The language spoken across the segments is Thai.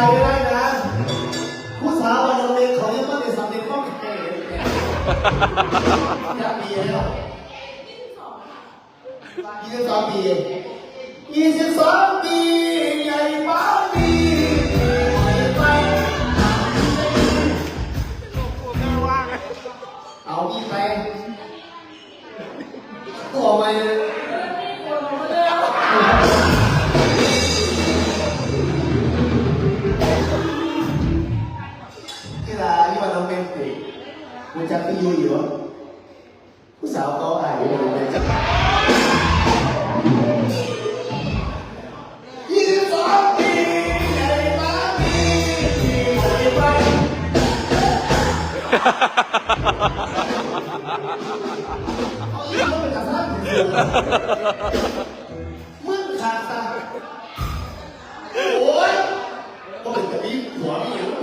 ายก็ได้นะผู้สาววันโรงเรียนเขายังไม่ได้สำเร็จความแข็งเลยอยากมีแล้วยี่สิบสองปียี่สิบสองปี มันจะไปอยู่อยู่ผู้สาวเขาอ่านอยู่เลยจะยี่สิบสองปีใหญ่มาปีใหญ่ไปเอาอีกแล้วมันจะสร้างถึงเดือนมึงขาดตาโอ้ยก็เป็นแบบนี้หัวมีอย่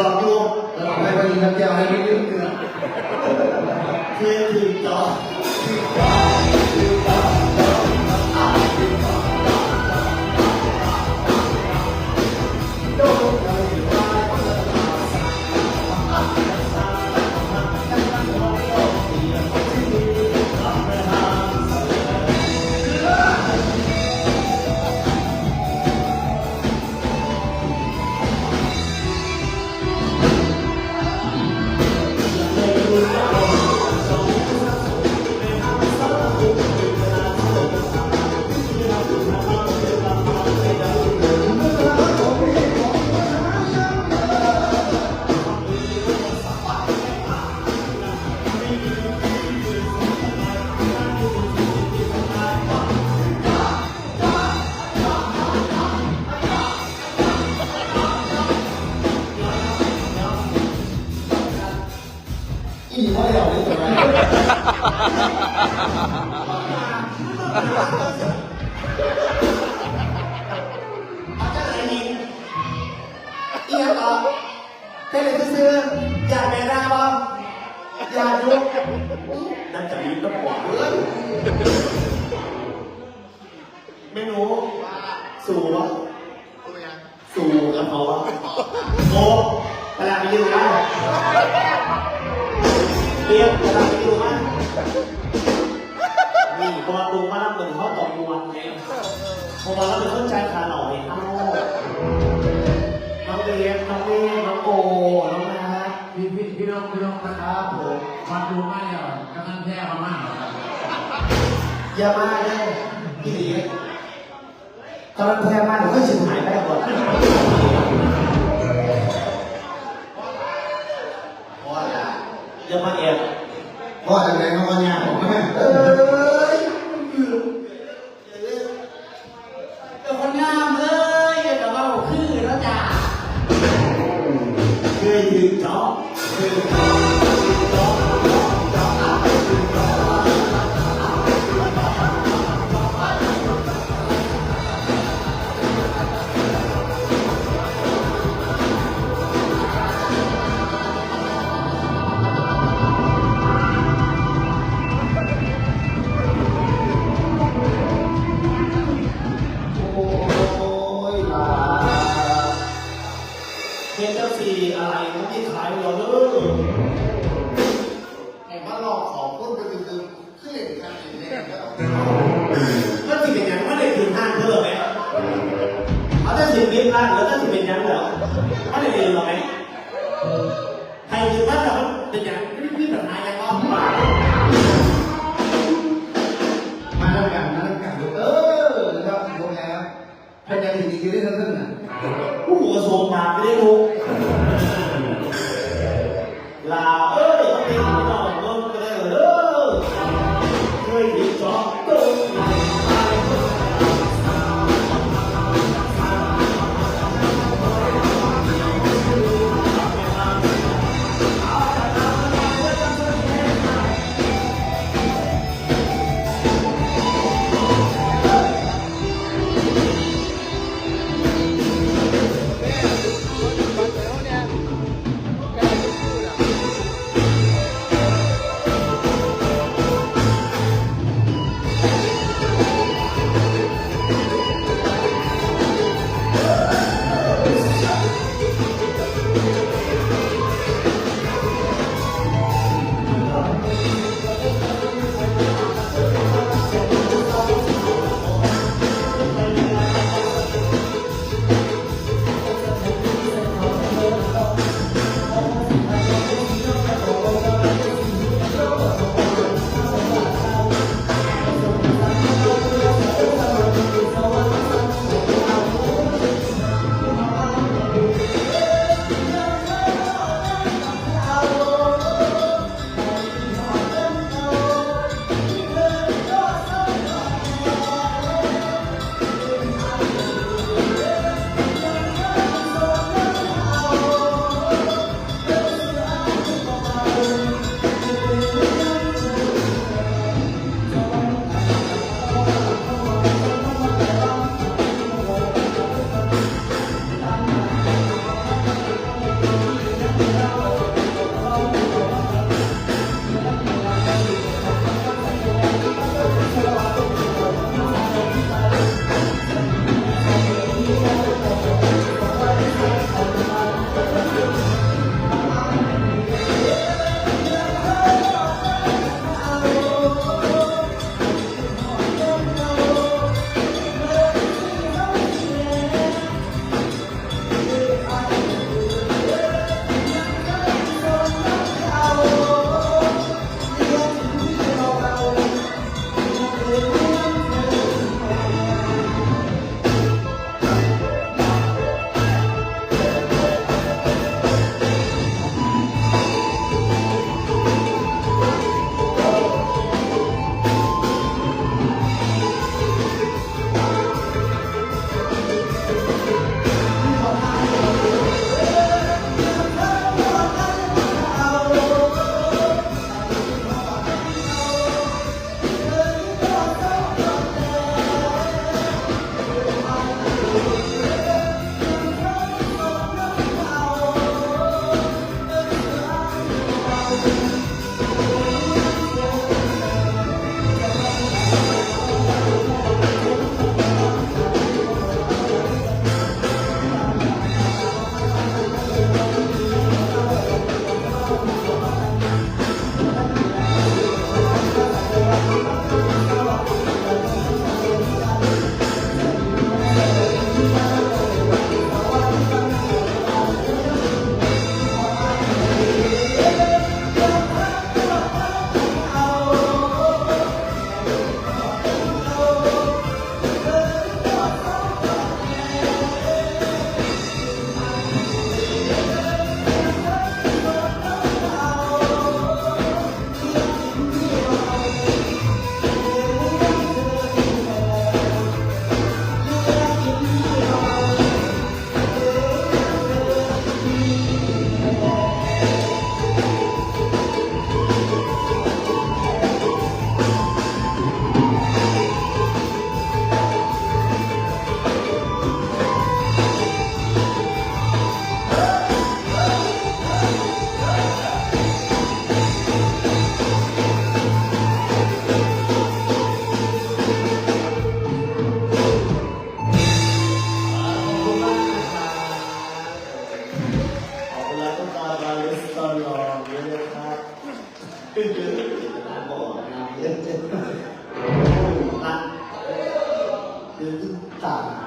ออสิรอบอยู่แต่ทำไมวันนี้น้ำแก้วให้ไม่ยืมเกลือคือถึงต่อถึงต่อถึงต่อ ไมอาจารย์ยิงเอีกต่อเต้นเลยซื้ออยากแม่นาบ้างอยากยุกนั่นจะมีต้องบอกเลยไม่รู้สู่วะสู่กับเขาวะโอ้เวลาไปยืนนะเรียกเวลาไปยืนนะ นี่พอมาดูมาแล้วเหมือนเขาตอบมวนไงพอมาแล้วเป็นต้นใจขาหน่อยเอ้าน้องเรียนน้องเรียนน้องโอน้องนาพี่พี่พี่น้องพี่น้องนะครับผมมาดูไม่เหรอกำลังแท้มามากอย่ามาเลยพี่หลีกำลังแพ้มากเดี๋ยวก็ชิมหายไปก่อนอย่ามาแอ บ พ่อจากไหนมาเนี่ยผมไม่ เอ้ย เพียงเจ้าสีอะไรมันที่ขายหมดเลยไอ้บ้านหลอกของพูดไปคือคือคือเล่นกันเองเนี่ยก็ก็สิเป็นอย่างว่าได้ถึงห้างเธอไหมเขาจะสิบวิบล้านแล้วก็สิเป็นอย่างเหรอเขาได้เรียนหรอไหม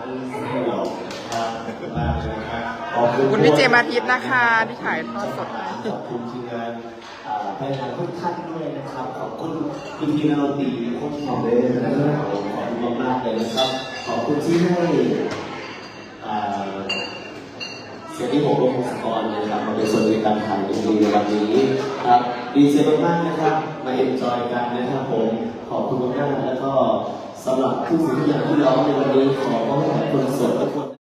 ครับมากเลยครับขอบขอบคุณพี่เจมส์อาทิตย์นะคะที่ถ่ายทอดสดให้ขอบคุณทีมงานอ่าพนักงานทุกท่านด้วยนะครับ ขอบคุณคุณทีมนักดนตรีทุกคนขอบเลยนะครับขอบคุณมากๆเลยนะครับ ขอบคุณที่ให้อ่าเสียงที่ผมลงสกรนะครับมาเป็นส่วนในการถ่ายในวันนี้ครับดีใจมากๆนะครับ มาเอ็นจอยกันนะครับผม ขอบคุณมากๆแล้วก็ สำหรับผู้สิ่งทุกอยางที่ร้องในวันนี้ขอขอบคุณคนสดทุกคน